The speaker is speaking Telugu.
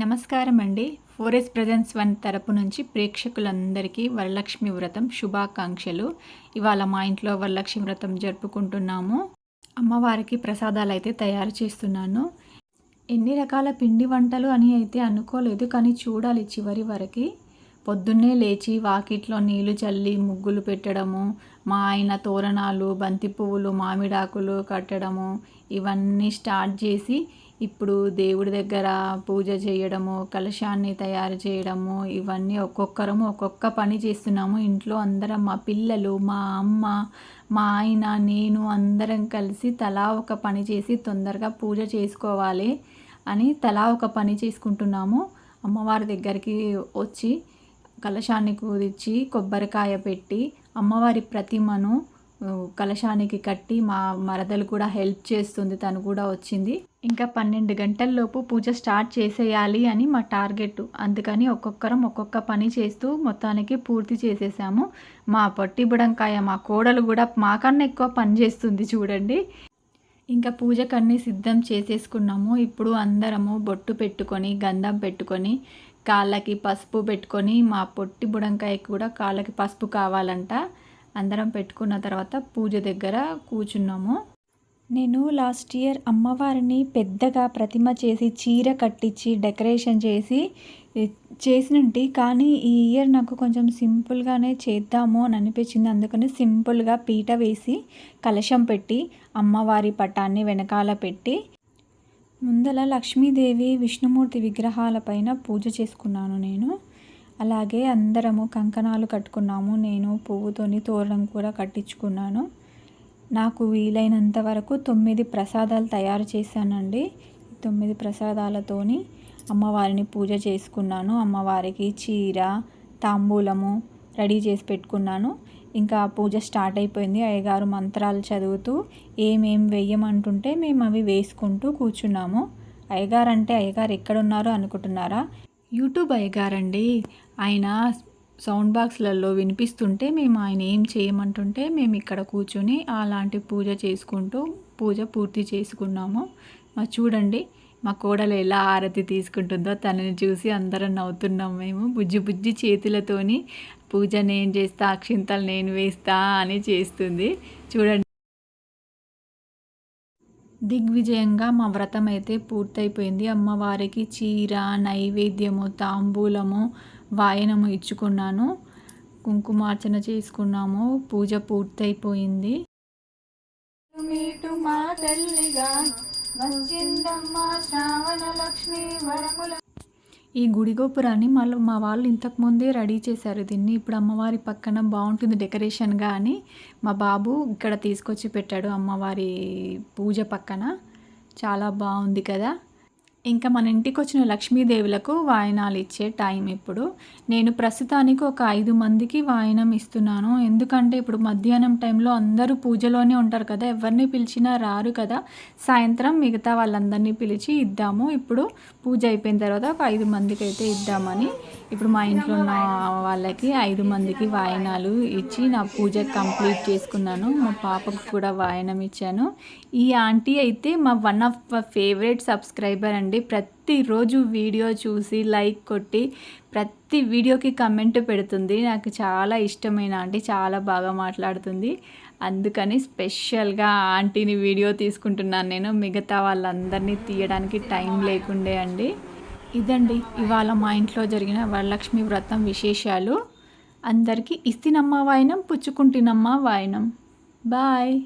నమస్కారం అండి ఫోరెస్ ప్రజెన్స్ వన్ తరపు నుంచి ప్రేక్షకులందరికీ వరలక్ష్మి వ్రతం శుభాకాంక్షలు. ఇవాళ మా ఇంట్లో వరలక్ష్మి వ్రతం జరుపుకుంటున్నాము. అమ్మవారికి ప్రసాదాలు అయితే తయారు చేస్తున్నాను. ఎన్ని రకాల పిండి వంటలు అని అయితే అనుకోలేదు కానీ చూడాలి చివరి వరకు. పొద్దున్నే లేచి వాకిట్లో నీళ్ళు చల్లి ముగ్గులు పెట్టడము మా ఆయన తోరణాలు బంతి పువ్వులు మామిడాకులు కట్టడము ఇవన్నీ స్టార్ట్ చేసి ఇప్పుడు దేవుడి దగ్గర పూజ చేయడము కలశాన్ని తయారు చేయడము ఇవన్నీ ఒక్కొక్కరము ఒక్కొక్క పని చేస్తున్నాము. ఇంట్లో అందరం మా పిల్లలు మా అమ్మ మా ఆయన నేను అందరం కలిసి తలా ఒక పని చేసి తొందరగా పూజ చేసుకోవాలి అని తలా ఒక పని చేసుకుంటున్నాము. అమ్మవారి దగ్గరికి వచ్చి కలశాన్ని కుదిర్చి కొబ్బరికాయ పెట్టి అమ్మవారి ప్రతిమను కలశానికి కట్టి మా మరదలు కూడా హెల్ప్ చేస్తుంది తను కూడా వచ్చింది. ఇంకా పన్నెండు గంటల్లోపు పూజ స్టార్ట్ చేసేయాలి అని మా టార్గెట్. అందుకని ఒక్కొక్కరం ఒక్కొక్క పని చేస్తూ మొత్తానికి పూర్తి చేసేసాము. మా పొట్టి బుడంకాయ మా కోడలు కూడా మాకన్నా ఎక్కువ పని చేస్తుంది చూడండి. ఇంకా పూజకన్నీ సిద్ధం చేసేసుకున్నాము. ఇప్పుడు అందరము బొట్టు పెట్టుకొని గంధం పెట్టుకొని కాళ్ళకి పసుపు పెట్టుకొని మా పొట్టి బుడంకాయకి కూడా కాళ్ళకి పసుపు కావాలంట. అందరం పెట్టుకున్న తర్వాత పూజ దగ్గర కూర్చున్నాము. నేను లాస్ట్ ఇయర్ అమ్మవారిని పెద్దగా ప్రతిమ చేసి చీర కట్టించి డెకరేషన్ చేసి చేసినట్టు కానీ ఈ ఇయర్ నాకు కొంచెం సింపుల్గానే చేద్దాము అని అనిపించింది. అందుకని సింపుల్గా పీట వేసి కలశం పెట్టి అమ్మవారి పటాన్ని వెనకాల పెట్టి ముందల లక్ష్మీదేవి విష్ణుమూర్తి విగ్రహాలపైన పూజ చేసుకున్నాను నేను. అలాగే అందరము కంకణాలు కట్టుకున్నాము. నేను పువ్వుతోని తోరణం కూడా కట్టించుకున్నాను. నాకు వీలైనంత వరకు తొమ్మిది ప్రసాదాలు తయారు చేశానండి. తొమ్మిది ప్రసాదాలతోని అమ్మవారిని పూజ చేసుకున్నాను. అమ్మవారికి చీర తాంబూలము రెడీ చేసి పెట్టుకున్నాను. ఇంకా పూజ స్టార్ట్ అయిపోయింది. అయ్యగారు మంత్రాలు చదువుతూ ఏమేం వేయమంటుంటే మేము అవి వేసుకుంటూ కూర్చున్నాము. అయ్యగారు అంటే అయ్యగారు ఎక్కడున్నారో అనుకుంటున్నారా? యూట్యూబ్ అయ్యగారండి. ఆయన సౌండ్ బాక్స్లలో వినిపిస్తుంటే మేము ఆయన ఏం చేయమంటుంటే మేము ఇక్కడ కూర్చొని అలాంటి పూజ చేసుకుంటూ పూజ పూర్తి చేసుకున్నాము. చూడండి మా కోడలు ఎలా ఆరతి తీసుకుంటుందో తనని చూసి అందరం నవ్వుతున్నాం మేము. బుజ్జి బుజ్జి చేతులతోని పూజ నేను చేస్తా అక్షింతలు నేను వేస్తా అని చేస్తుంది. చూడండి. దిగ్విజయంగా మా వ్రతం అయితే పూర్తయిపోయింది. అమ్మవారికి చీర నైవేద్యము తాంబూలము వాయనము ఇచ్చుకున్నాను. కుంకుమార్చన చేసుకున్నాము. పూజ పూర్తయిపోయింది. మా తల్లిగా శ్రావణ లక్ష్మి వరముల ఈ గుడి గోపురాన్ని మళ్ళీ మా వాళ్ళు ఇంతకుముందే రెడీ చేశారు దీన్ని. ఇప్పుడు అమ్మవారి పక్కన బాగుంటుంది డెకరేషన్గా అని మా బాబు ఇక్కడ తీసుకొచ్చి పెట్టాడు అమ్మవారి పూజ పక్కన. చాలా బాగుంది కదా. ఇంకా మన ఇంటికి వచ్చిన లక్ష్మీదేవులకు వాయనాలు ఇచ్చే టైం ఇప్పుడు. నేను ప్రస్తుతానికి ఒక ఐదు మందికి వాయనం ఇస్తున్నాను. ఎందుకంటే ఇప్పుడు మధ్యాహ్నం టైంలో అందరూ పూజలోనే ఉంటారు కదా ఎవరిని పిలిచినా రారు కదా. సాయంత్రం మిగతా వాళ్ళందరినీ పిలిచి ఇద్దాము. ఇప్పుడు పూజ అయిపోయిన తర్వాత ఒక ఐదు మందికి అయితే ఇద్దామని. ఇప్పుడు మా ఇంట్లో ఉన్న వాళ్ళకి ఐదు మందికి వాయనాలు ఇచ్చి నా పూజ కంప్లీట్ చేసుకున్నాను. మా పాపకు కూడా వాయనం ఇచ్చాను. ఈ ఆంటీ అయితే మా వన్ ఆఫ్ ఫేవరెట్ సబ్స్క్రైబర్ అండి. ప్రతిరోజు వీడియో చూసి లైక్ కొట్టి ప్రతి వీడియోకి కమెంట్ పెడుతుంది. నాకు చాలా ఇష్టమైన ఆంటీ చాలా బాగా మాట్లాడుతుంది. అందుకని స్పెషల్గా ఆంటీని వీడియో తీసుకుంటున్నాను నేను. మిగతా వాళ్ళందరినీ తీయడానికి టైం లేకుండే అండి. ఇదండి ఇవాళ మా ఇంట్లో జరిగిన వరలక్ష్మి వ్రతం విశేషాలు. అందరికీ ఇస్తినమ్మ వాయనం పుచ్చుకుంటున్నమ్మ వాయనం. బాయ్